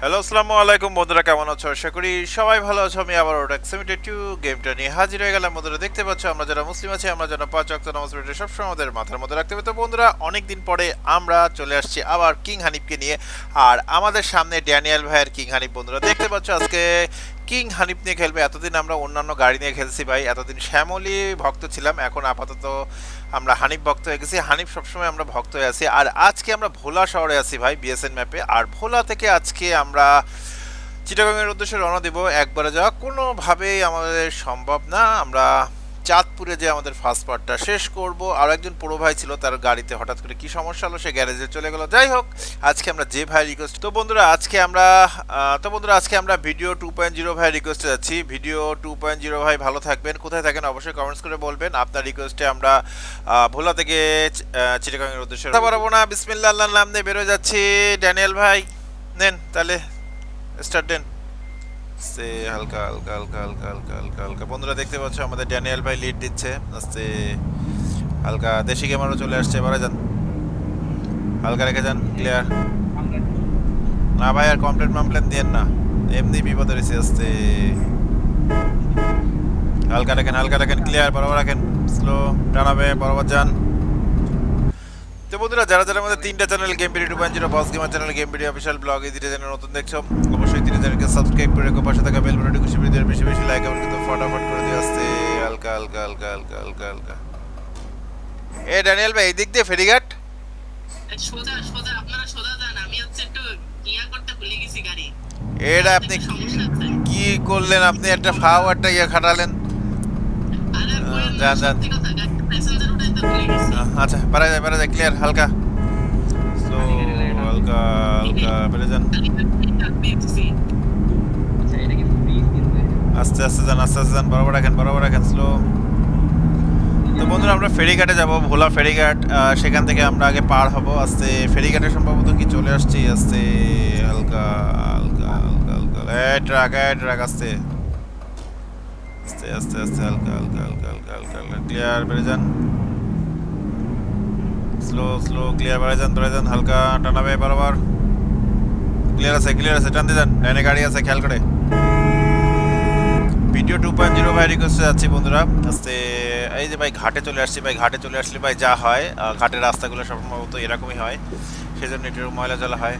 Hello আসসালামু আলাইকুম বন্ধুরা, কেমন আছো? আশা করি সবাই ভালো আছো। আমি আবার ওটা টু গেমটা নিয়ে হাজির হয়ে গেলাম। বন্ধুরা, দেখতে পাচ্ছ, আমরা যারা মুসলিম আছি, আমরা যারা পাঁচ অক্ট নামাজ পড়ি সবসময় আমাদের মাথার মধ্যে রাখতে হবে। তো বন্ধুরা অনেক দিন পরে আমরা চলে আসছি আবার কিং হানিফকে নিয়ে। আর আমাদের সামনে ড্যানিয়েল ভাইয়ের কিং হানিফ বন্ধুরা, দেখতে পাচ্ছ, আজকে কিং হানিফ নিয়ে খেলবে। এতদিন আমরা অন্যান্য গাড়ি নিয়ে খেলছি ভাই। এতদিন শ্যামলি ভক্ত ছিলাম। এখন আপাতত আমরা হানিফ ভক্ত হয়ে গেছি। হানিফ সবসময় আমরা ভক্ত হয়ে আছি। আর আজকে আমরা ভোলা শহরে আছি ভাই বিএসএন ম্যাপে আর ভোলা থেকে আজকে আমরা চিটাগাংয়ের উদ্দেশ্যে রওনা দিব। একবারে যাওয়া কোনোভাবেই আমাদের সম্ভব না। আমরা চাঁদপুরে যে আমাদের ফার্স্ট পার্টটা শেষ করব, আর একজন পুরো ভাই ছিল তার গাড়িতে হঠাৎ করে কি সমস্যা হলো সে গ্যারেজে চলে গেল। যাই হোক, আজকে আমরা যে ভাই রিকোয়েস্ট তো বন্ধুরা আজকে আমরা তো বন্ধুরা আজকে আমরা ভিডিও টু পয়েন্ট জিরো ভাই রিকোয়েস্টে যাচ্ছি। ভিডিও টু পয়েন্ট জিরো ভাই ভালো থাকবেন। কোথায় থাকেন অবশ্যই কমেন্টস করে বলবেন। আপনার রিকোয়েস্টে আমরা ভোলা থেকে চিটাগাংয়ের উদ্দেশ্যে কথা পারব না বিসমিল্লা আল্লাহর নাম নিয়ে বেরোয় যাচ্ছি। ড্যানিয়েল ভাই, নেন, তাহলে স্টার্ট দেন। আস্তে, হালকা হালকা হালকা হালকা হালকা হালকা হালকা। বন্ধুরা দেখতে পাচ্ছ, আমাদের ড্যানিয়েল ভাই লিড দিচ্ছে। আস্তে, হালকা, দেশি গেমারও চলে আসছে এবারে যান। হালকা রেখে যান ক্লিয়ার না ভাই, আর কমপ্লিট মামপ্লেন দিয়েন না। এমনি বিপদে রয়েছে, আস্তে। হালকা রাখেন হালকা রাখেন ক্লিয়ার বরাবর রাখেন। স্লো টানাবে, বরাবর যান। তো বন্ধুরা যারা যারা আমাদের তিনটা channel game video two point zero boss gamer channel game video official blog এই তিনটা চ্যানেল নতুন দেখছ অবশ্যই তিনটা চ্যানেলকে সাবস্ক্রাইব করে রেখো পাশে থাকা বেল বাটনটি খুশি ভিডিওর বেশি বেশি লাইক এবং কিন্তু ফটাফট করে দিয়ে আসতে হালকা হালকা হালকা হালকা হালকা হালকা। এ ড্যানিয়েল ভাই এই দিক দিয়ে ফেরিঘাট সোজা সোজা আপনারা সোজা যান আমি হচ্ছে একটু ইয়া করতে ভুলে গেছি গাড়ি। এটা আপনি কি করলেন আপনি? একটা ফাও একটা ইয়ে খাটালেন। যান, যান। আচ্ছা পারা যায় পারা যায় ক্লিয়ার হালকা সো হালকা হালকা বেড়ে যান আস্তে আস্তে যান আস্তে আস্তে যান বরাবর রাখেন বরাবর রাখেন স্লো তো বন্ধুরা আমরা ফেরিঘাটে যাব ভোলা ফেরিঘাট সেখান থেকে আমরা আগে পার হব আস্তে ফেরিঘাটে সম্ভবত কি চলে আসছি আস্তে হালকা হালকা হালকা হালকা এ ট্রাক এ ট্রাক আস্তে আস্তে আস্তে আস্তে হালকা হালকা হালকা হালকা হালকা ক্লিয়ার বেড়ে যান স্লো স্লো ক্লিয়ার বাড়ে যান ধরে যান, হালকা টানাবে বরাবর। ক্লিয়ার আছে ক্লিয়ার আছে, টান দিয়ে যান। ডাইনে গাড়ি আছে, খেয়াল করে। ভিডিও টু পয়েন্ট জিরো ভাই রিকোয়েস্টে যাচ্ছি, বন্ধুরা। আস্তে, এই যে ভাই ঘাটে চলে আসছি, ভাই ঘাটে চলে আসলে ভাই যা হয় ঘাটের রাস্তাগুলো সম্ভবত এরকমই হয়। সেজন্য একটু ময়লা জলা হয়।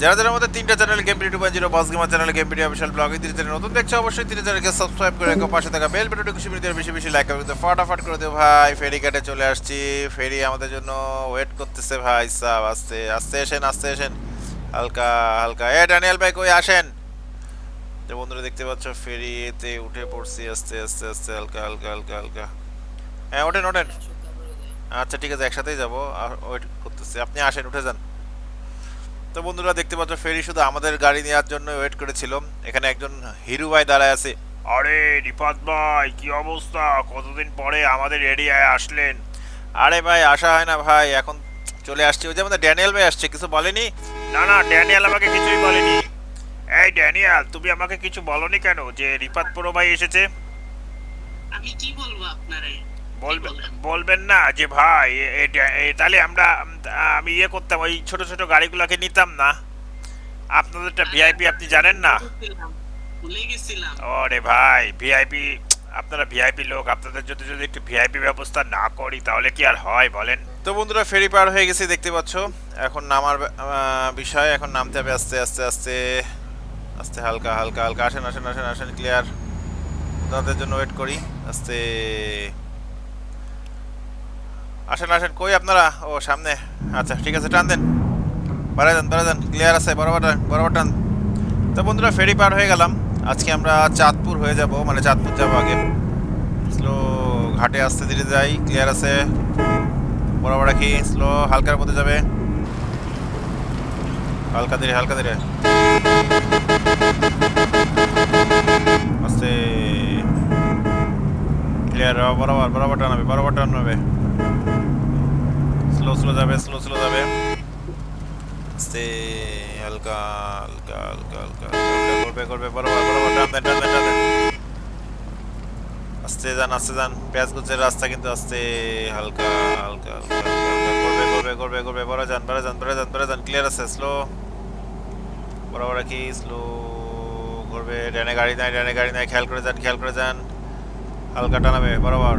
যারা যারা আমাদের তিনটা channel game two point zero, boss gamer channel game video official blog এই চ্যানেল নতুন দেখছ, অবশ্যই তিন চ্যানেলকে সাবস্ক্রাইব করে রেখো, পাশে থাকা বেল বাটনটি খুশি ভিডিও বেশি বেশি লাইক করতে ফটাফট করে দিও ভাই, ফেরি ঘাটে চলে আসছি, ফেরি আমাদের জন্য ওয়েট করতেছে ভাই সাহ আস্তে আস্তে এসেন আস্তে এসেন হালকা হালকা, এ ড্যানিয়েল ভাই কই আসেন? যে বন্ধুরা দেখতে পাচ্ছ, ফেরিতে উঠে পড়ছি, আস্তে আস্তে আস্তে, হালকা হালকা হালকা হালকা। হ্যাঁ ওঠেন ওঠেন। আচ্ছা ঠিক আছে, একসাথেই যাব, আর ওয়েট করতেছি। আপনি আসেন, উঠে যান। তো বন্ধুরা দেখতে পাচ্ছ ফেরি শুধু আমাদের গাড়ি নেওয়ার জন্য ওয়েট করেছিল। এখানে একজন হিরু ভাই দাঁড়ায় আছে। আরে রিফাত ভাই কি অবস্থা? কতদিন পরে আমাদের এরিয়ায় আসলেন? আরে ভাই আসা হয় না ভাই এখন চলে আসছে। ওই যে আমাদের ড্যানিয়েল ভাই আসছে কিছু বলেনি? না না ড্যানিয়েল আমাকে কিছুই বলেনি। এই ড্যানিয়েল তুমি আমাকে কিছু বলনি কেন? যে রিপাত পুরো ভাই এসেছে। আমি কি বলব আপনারে? বলবেন বলবেন না যে ভাই তাহলে আমরা আমি ইয়ে করতাম ওই ছোট ছোট গাড়িগুলোকে নিতাম না। আপনাদেরটা ভিআইপি আপনি জানেন না? ভুলে ভুলে গেছিলাম। ওরে ভাই ভিআইপি আপনারা ভিআইপি লোক আপনাদের যদি যদি একটু ভিআইপি ব্যবস্থা না করি তাহলে কি আর হয় বলেন? তো বন্ধুরা ফেরি পার হয়ে গেছে দেখতে পাচ্ছ। এখন নামার বিষয় এখন নামতে হবে আস্তে আস্তে আস্তে। আস্তে হালকা হালকা হালকা আসেন আসেন আসেন আসেন ক্লিয়ার তাদের জন্য ওয়েট করি আস্তে। আসেন আসেন, কই আপনারা? ও, সামনে। আচ্ছা ঠিক আছে, টান দেন। বাড়াই দেন বাড়াই দেন ক্লিয়ার আছে বরাবর বরাবর টান তো বন্ধুরা, ফেরি পার হয়ে গেলাম। আজকে আমরা চাঁদপুর হয়ে যাব মানে চাঁদপুর যাব আগে। স্লো ঘাটে আসতে ধীরে যাই ক্লিয়ার আছে। বরাবর রাখি, স্লো, হালকার মধ্যে যাবে। হালকা ধীরে হালকা ধীরে। আস্তে। ক্লিয়ার বরাবর বরাবর টানাবে বরাবর টানাবে স্লো স্লো যাবে স্লো স্লো যাবে। আস্তে, হালকা হালকা হালকা হালকা করবে করবে, বরাবর বরাবর, টান দেন টান দেন, টান আস্তে যান আস্তে যান পেঁয়াজগুচ্ছের রাস্তা কিন্তু আস্তে, হালকা হালকা করবে করবে করবে করবে বড় যান বড় যান বড় যান বড় যান ক্লিয়ার আছে স্লো বরাবর রাখি স্লো ঘুরবে ডানে গাড়ি নাই, ডানে গাড়ি নাই, খেয়াল করে যান, খেয়াল করে যান। হালকা টানাবে, বরাবর।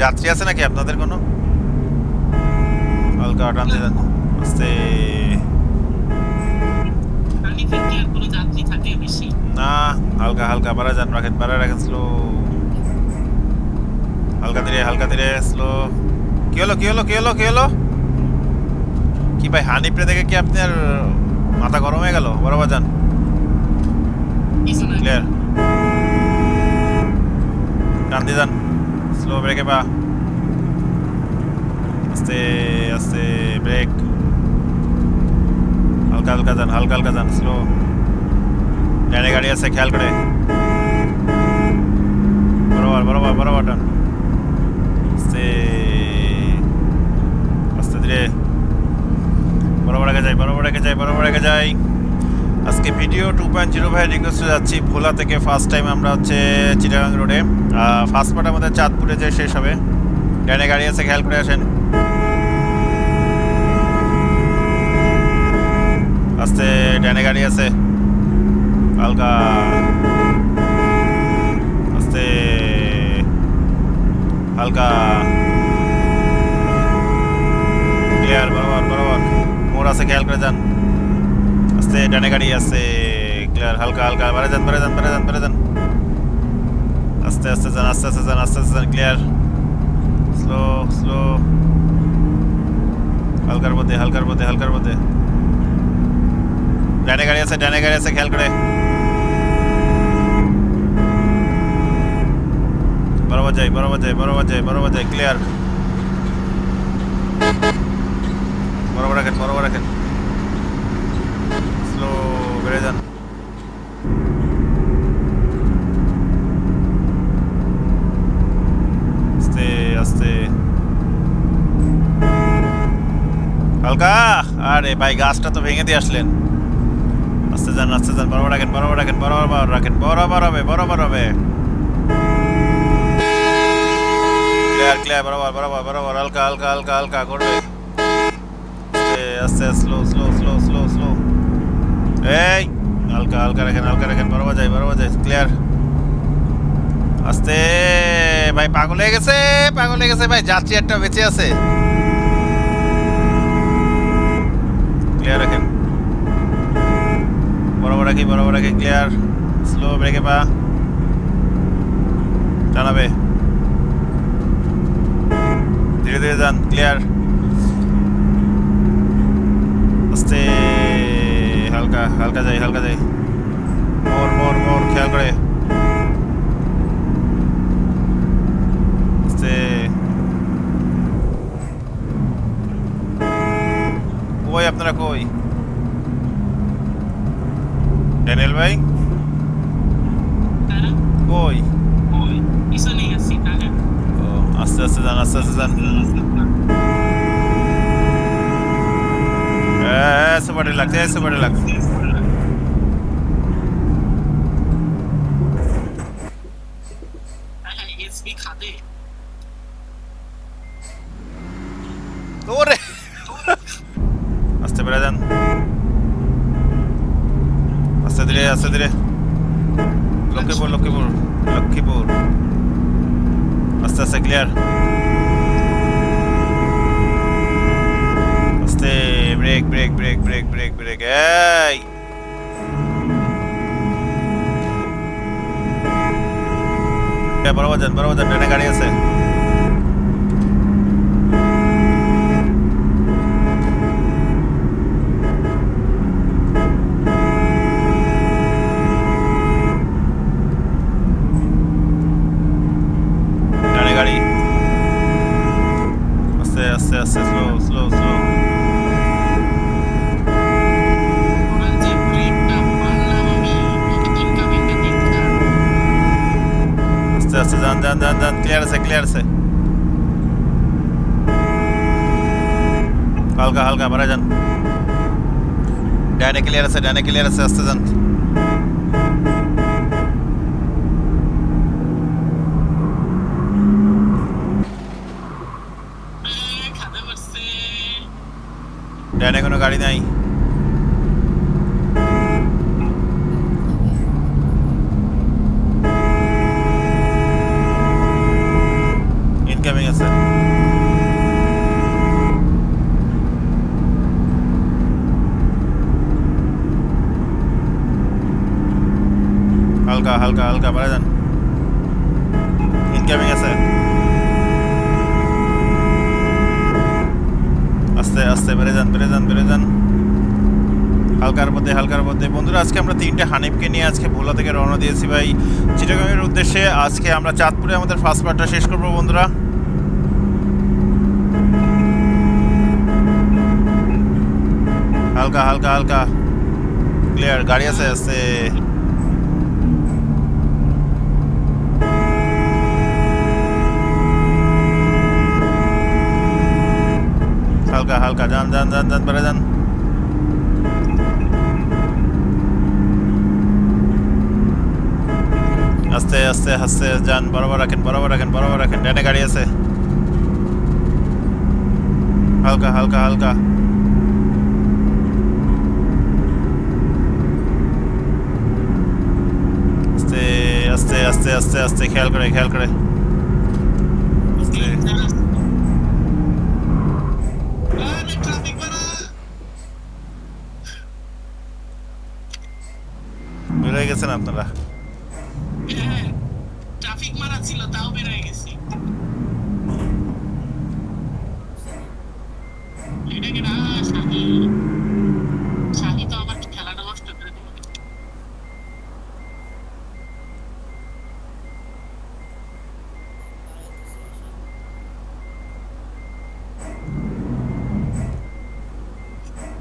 যাত্রী আছে নাকি আপনাদের কোনো? হালকা টানতে আস্তে। আর না, হালকা হালকা, বাড়া যান রাখেন বাড়া রাখেন স্লো হালকা ধীরে হালকা ধীরে স্লো কি হলো কি হলো কি হলো কি হলো? কি ভাই হানিপ্রে দেখে কি আপনার মাথা গরম হয়ে গেল? বরাবর যান। ক্লিয়ার টান দিয়ে যান। স্লো ব্রেকে পা আস্তে আস্তে ব্রেক হালকা হালকা যান, হালকা হালকা যান স্লো ডানে গাড়ি আছে, খেয়াল করে। বরাবর বরাবর বরাবর টান। আস্তে আস্তে ধীরে। বরাবর আগে যাই, বরাবর আগে যাই, বরাবর আগে যাই। আজকে ভিডিও টু পয়েন্ট জিরো ভাই রিকোয়েস্টে যাচ্ছি, ভোলা থেকে ফার্স্ট টাইম আমরা হচ্ছে চিটাগাং রোডে ফার্স্ট পার্ট আমাদের চাঁদপুরে যে শেষ হবে। ডানে গাড়ি আছে, খেয়াল করে আসেন। আস্তে ডানে গাড়ি আছে হালকা আস্তে হালকা ক্লিয়ার বরাবর বরাবর মোড় আছে খেয়াল করে যান আস্তে ডানে গাড়ি আছে ক্লিয়ার হালকা হালকা বারে যান বারে যান বারে যান বারে যান আস্তে আস্তে যান আস্তে আস্তে যান আস্তে আস্তে যান ক্লিয়ার স্লো স্লো হালকার মধ্যে হালকার মধ্যে হালকার মধ্যে ডানে গাড়ি আছে, ডানে গাড়ি আছে, খেয়াল করে। বরাবর যাই বরাবর যাই বরাবর যাই বরাবর যাই ক্লিয়ার বরাবর রাখেন বরাবর রাখেন। স্লো বেড়ে যান। হালকা! আরে ভাই, গাছটা তো ভেঙে দিয়ে আসলেন। যান আস্তে যান বরাবর রাখেন বরাবর রাখেন বরাবর রাখেন, বরাবর হবে বরাবর হবে। ক্লিয়ার ক্লিয়ার বরাবর বরাবর বরাবর, হালকা হালকা হালকা হালকা করবে। আস্তে slow slow slow slow slow এই, হালকা হালকা রাখেন হালকা রাখেন, বরাবর যাই বরাবর যাই ক্লিয়ার আস্তে, ভাই, পাগল হয়ে গেছে, পাগল হয়ে গেছে, ভাই যাত্রী একটা বেঁচে আছে। ক্লিয়ার রাখেন। বরাবর রাখি বরাবর রাখি ক্লিয়ার স্লো ব্রেকে পা। টানাবে ধীরে ধীরে যান ক্লিয়ার আস্তে, হালকা হালকা যাই হালকা যাই। মোর মোর মোর, খেয়াল করে। আস্তে। কই আপনারা কই? ড্যানিয়েল ভাই তারা কই তারা আস্তে আস্তে যান আস্তে আস্তে যান সুপার লাগছে সুপার লাগছে এসবি খাদে ওরে আস্তে বেড়ে যান ধীরে আস্তে ধীরে লক্ষ্মীপুর লক্ষ্মীপুর লক্ষ্মীপুর। আস্তে আস্তে ক্লিয়ার আস্তে brake brake brake brake brake brake এই। বরাবর যান বরাবর যান গাড়ি আছে। বাড়া যান। ডাইনে ক্লিয়ার আছে ডাইনে ক্লিয়ার আছে আস্তে যান। ডাইনে কোনো গাড়ি নাই হালকা হালকা হালকা যান। ইনকামিং আছে। আস্তে আস্তে, বেড়ে যান বেড়ে যান বেড়ে যান। হালকার মধ্যে হালকার মধ্যে বন্ধুরা, আজকে আমরা তিনটে হানিফকে নিয়ে আজকে ভোলা থেকে রওনা দিয়েছি ভাই চিটাগাংয়ের উদ্দেশ্যে। আজকে আমরা চাঁদপুরে আমাদের ফার্স্ট পার্টটা শেষ করব, বন্ধুরা। হালকা হালকা হালকা। ক্লিয়ার গাড়ি আছে আছে। হালকা হালকা যান যান যান যান বেড়ে যান আস্তে আস্তে আস্তে যান বরাবর রাখেন বরাবর রাখেন বরাবর রাখেন ডানে গাড়ি আছে হালকা হালকা হালকা আস্তে আস্তে আস্তে আস্তে আস্তে খেয়াল করে খেয়াল করে আস্তে আরে ট্রাফিক বাড়া বের হয়ে গেছেন আপনারা? ট্রাফিক মারা ছিল তাও বের হয়ে গেছি। এটাকে না শাহি শাহি তো আমার খেলাটা নষ্ট করে দিল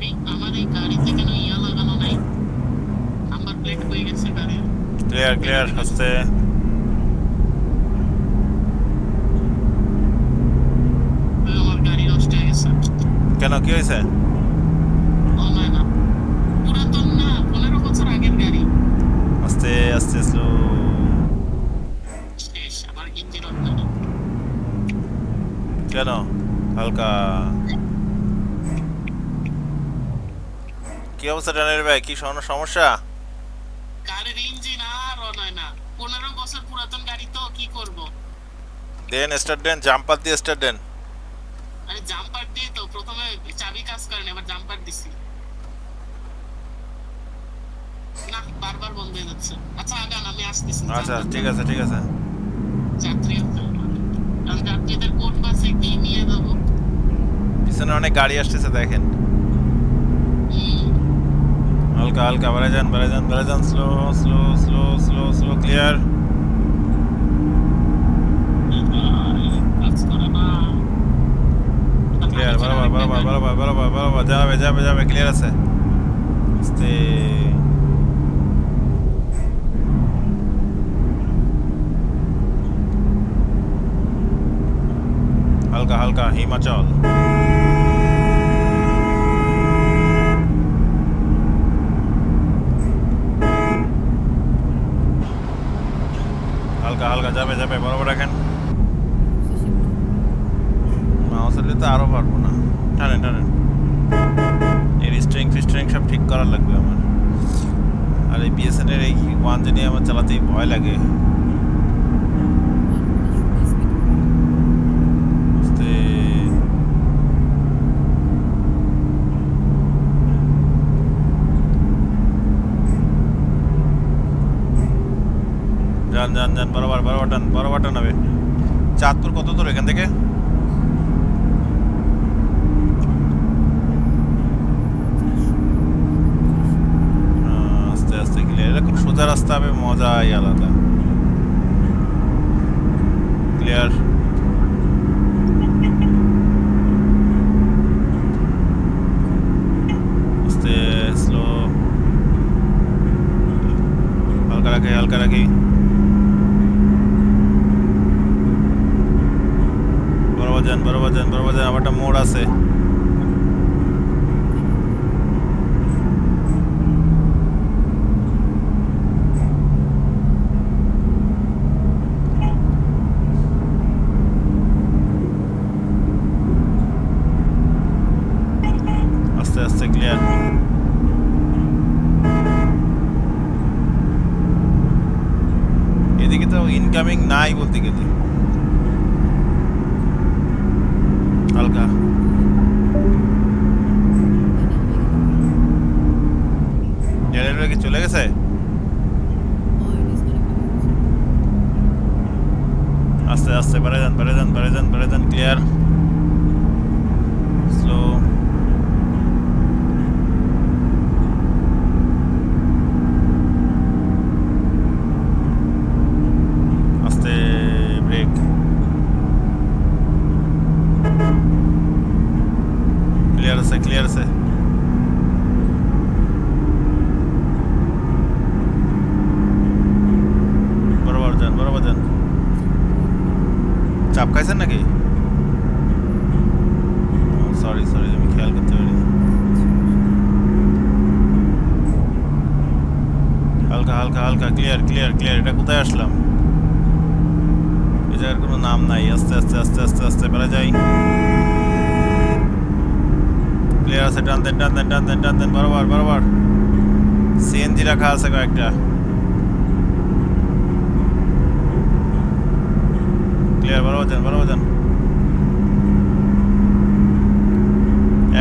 এই আমার এই গাড়িতে কেন ইয়া লাগানো নাই নাম্বার প্লেট হয়ে গেছে গাড়ির ক্লিয়ার ক্লিয়ার আস্তে কেন কি হয়েছে আস্তে আস্তে স্লো কেন হালকা কি অবস্থা টানের ভাই কি সম- সমস্যা দেন স্টার্ট দেন জাম্পার দিয়ে স্টার্ট দেন। আরে জাম্পার দিয়ে তো প্রথমে চাবি কাজ করে না এবার জাম্পার দিছি। না বারবার বন্ধ হয়ে যাচ্ছে। আচ্ছা আগান আমি আসতেছি। আচ্ছা ঠিক আছে ঠিক আছে। যাত্রী কারণ যাত্রীদের কোর্ট বাসে কি নিয়ে যাব? পিছনে অনেক গাড়ি আসতেছে দেখেন। হালকা হালকা বেড়ে যান বেড়ে যান বেড়ে যান। Slow slow slow slow slow clear আরে, কাজ করে না ক্লিয়ার বরাবর বরাবর বরাবর বরাবর বরাবর যাবে যাবে যাবে ক্লিয়ার আছে আস্তে হালকা হালকা হিমাচল হালকা হালকা যাবে যাবে বরাবর রাখেন মাউস হলে তো আরও পারব না টানেন টানেন এর স্ট্রিং ফিস্ট্রিং সব ঠিক করার লাগবে আমার। আর এই বিএসএন এর এই ওয়ান জেনি আমার চালাতেই ভয় লাগে। যান যান যান, বরাবর বরাবর টান বরাবর টান হবে। চাঁদপুর কত দূর এখান থেকে আহ, আস্তে আস্তে ক্লিয়ার এরকম সোজা রাস্তা হবে মজাই আলাদা ক্লিয়ার আস্তে স্লো হালকা রাখি হালকা রাখি বরাবর যান বরাবর যান বরাবর যান আবার একটা মোড় আছে আস্তে আস্তে ক্লিয়ার এদিকে তো ইনকামিং নাই বলতে গেলে হালকা জেনারেটর কি চলে গেছে আস্তে আস্তে বেড়ে যান বেড়ে যান বেড়ে যান বেড়ে যান ক্লিয়ার স্লো আস্তে ব্রেক ক্লিয়ার আছে ক্লিয়ার আছে বরাবর যান বরাবর যান চাপ খাইছেন নাকি সরি সরি আমি খেয়াল করতে পারি হালকা হালকা হালকা ক্লিয়ার ক্লিয়ার ক্লিয়ার এটা কোথায় আসলাম? এই জায়গার কোনো নাম নাই। আস্তে আস্তে আস্তে আস্তে আস্তে বেড়া যাই। ক্লিয়ার আছে, টান দেন টান দেন টান দেন টান দেন, বরাবর বরাবর। সিএনজি রাখা আছে কয়েকটা। ক্লিয়ার বরাবর যান বরাবর যান।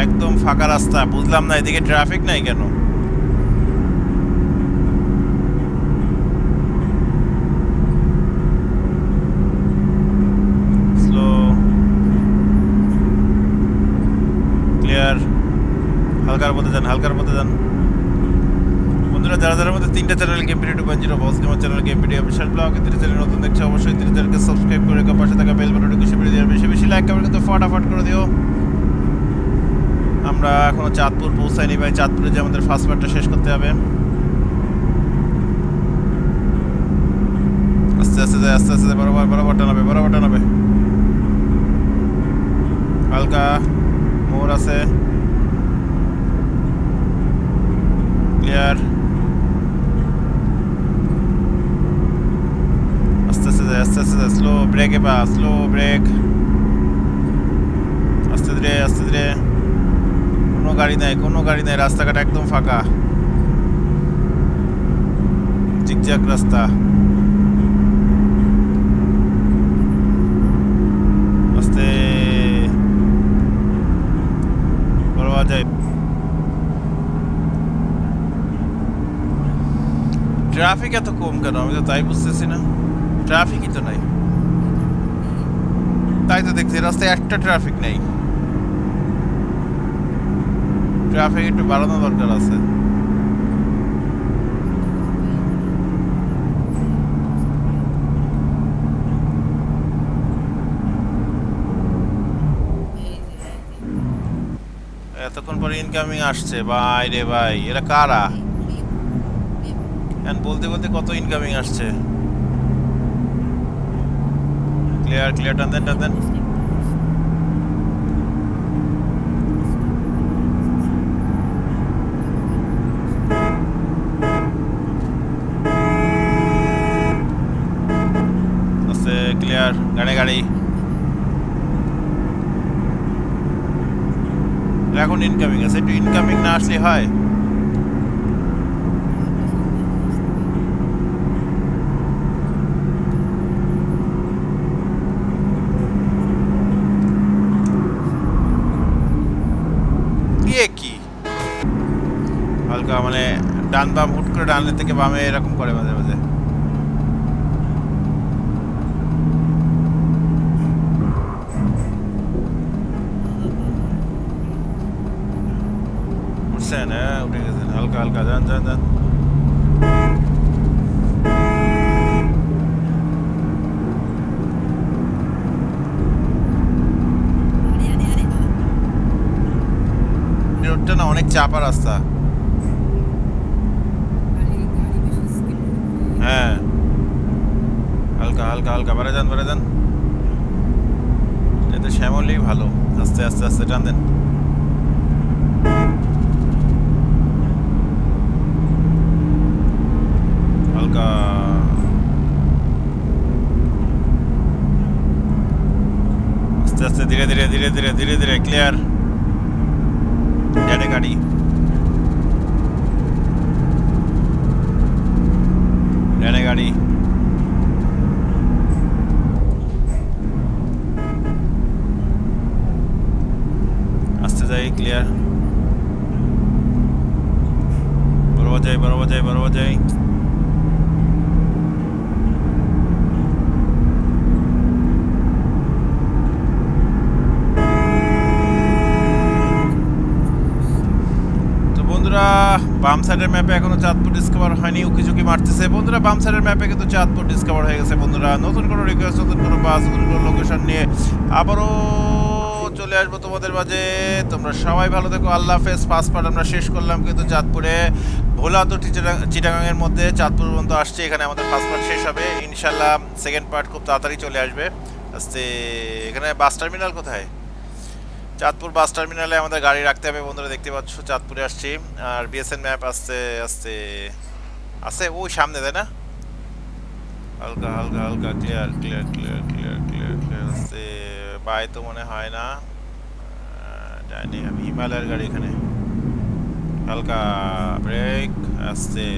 একদম ফাঁকা রাস্তা, বুঝলাম না, এদিকে ট্রাফিক নাই কেন স্লো ক্লিয়ার হালকার মধ্যে যান, হালকার মধ্যে যান। বন্ধুরা, যারা যারা মধ্যে তিনটা channel game video two point zero boss gamer channel game video official blog তিন চ্যানেল নতুন দেখছে, অবশ্যই তিন চ্যানেলকে সাবস্ক্রাইব করে রেখে, পাশে থাকা বেল বাটনটি খুশি করে দিয়ে বেশি বেশি লাইক কমেন্ট কিন্তু ফটাফট করে দিও। আমরা এখনও চাঁদপুর পৌঁছাইনি ভাই, চাঁদপুরে যে আমাদের ফার্স্ট পার্টটা শেষ করতে হবে। আস্তে আস্তে যায় আস্তে আস্তে, বরাবর বরাবর টানাবে বরাবর টানাবে। হালকা মোর আছে। ক্লিয়ার আস্তে আস্তে যায় আস্তে আস্তে যায় স্লো ব্রেকে পা স্লো ব্রেক আস্তে ধীরে আস্তে ধীরে কোনো গাড়ি নাই কোনো গাড়ি নাই রাস্তাঘাট একদম ফাঁকা জিগজ্যাগ রাস্তা আস্তে বড় যায় ট্রাফিক এত কম কেন? আমি তো তাই বুঝতেছি না। ট্রাফিকই তো নাই। তাই তো দেখছি, রাস্তায় একটা ট্রাফিক নেই। ট্রাফিক একটু বাড়ানো দরকার আছে। এতক্ষণ পরে ইনকামিং আসছে। ভাই রে ভাই, এরা কারা? এখন বলতে বলতে কত ইনকামিং আসছে? ক্লিয়ার ক্লিয়ার টান দেন টান দেন ক্লিয়ার গাড়ি গাড়ি। এখন ইনকামিং আছে, একটু ইনকামিং না আসলে হয় দিয়ে কি হালকা মানে ডান বাম হুট করে ডানের থেকে বামে এরকম করে মাঝে মাঝে। উঠছেন হ্যাঁ উঠে গেছেন। হালকা হালকা যান যান যান। রোডটা না অনেক চাপা রাস্তা। হ্যাঁ হালকা হালকা হালকা বেড়ে যান বেড়ে যান এতে শ্যামলেই ভালো আস্তে আস্তে আস্তে টান দেন হালকা আস্তে আস্তে ধীরে ধীরে ধীরে ধীরে ধীরে ধীরে ক্লিয়ার ডানে গাড়ি ডানে গাড়ি আস্তে যাই ক্লিয়ার বরাবর যাই বরাবর যাই বরাবর যাই বাম সাইডের ম্যাপে এখনও চাঁদপুর ডিসকভার হয়নি উকি ঝুঁকি মারতেছে। বন্ধুরা, বাম সাইডের ম্যাপে কিন্তু চাঁদপুর ডিসকভার হয়ে গেছে, বন্ধুরা। নতুন কোনো রিকোয়েস্ট নতুন কোনো বাস নতুন কোনো লোকেশন নিয়ে আবারও চলে আসব তোমাদের মাঝে। তোমরা সবাই ভালো থেকো, আল্লাহ হাফেজ। ফার্স্ট পার্ট আমরা শেষ করলাম কিন্তু চাঁদপুরে। ভোলা তো চিটাগাংয়ের মধ্যে চাঁদপুর পর্যন্ত আসছে, এখানে আমাদের ফার্স্ট পার্ট শেষ হবে। ইনশাল্লাহ সেকেন্ড পার্ট খুব তাড়াতাড়ি চলে আসবে। আস্তে, এখানে বাস টার্মিনাল কোথায়? চাঁদপুর বাস টার্মিনালে আমাদের গাড়ি রাখতে হবে, বন্ধুরা দেখতে পাচ্ছ চাঁদপুরে আসছি। আর বিএসএন ম্যাপ আসতে আসতে আছে ওই সামনে, তাই না? হালকা হালকা হালকা clear clear clear clear clear clear আসতে বাই তো মনে হয় না। জানি আমি হিমালয়ের গাড়ি এখানে। হালকা ব্রেক আসতে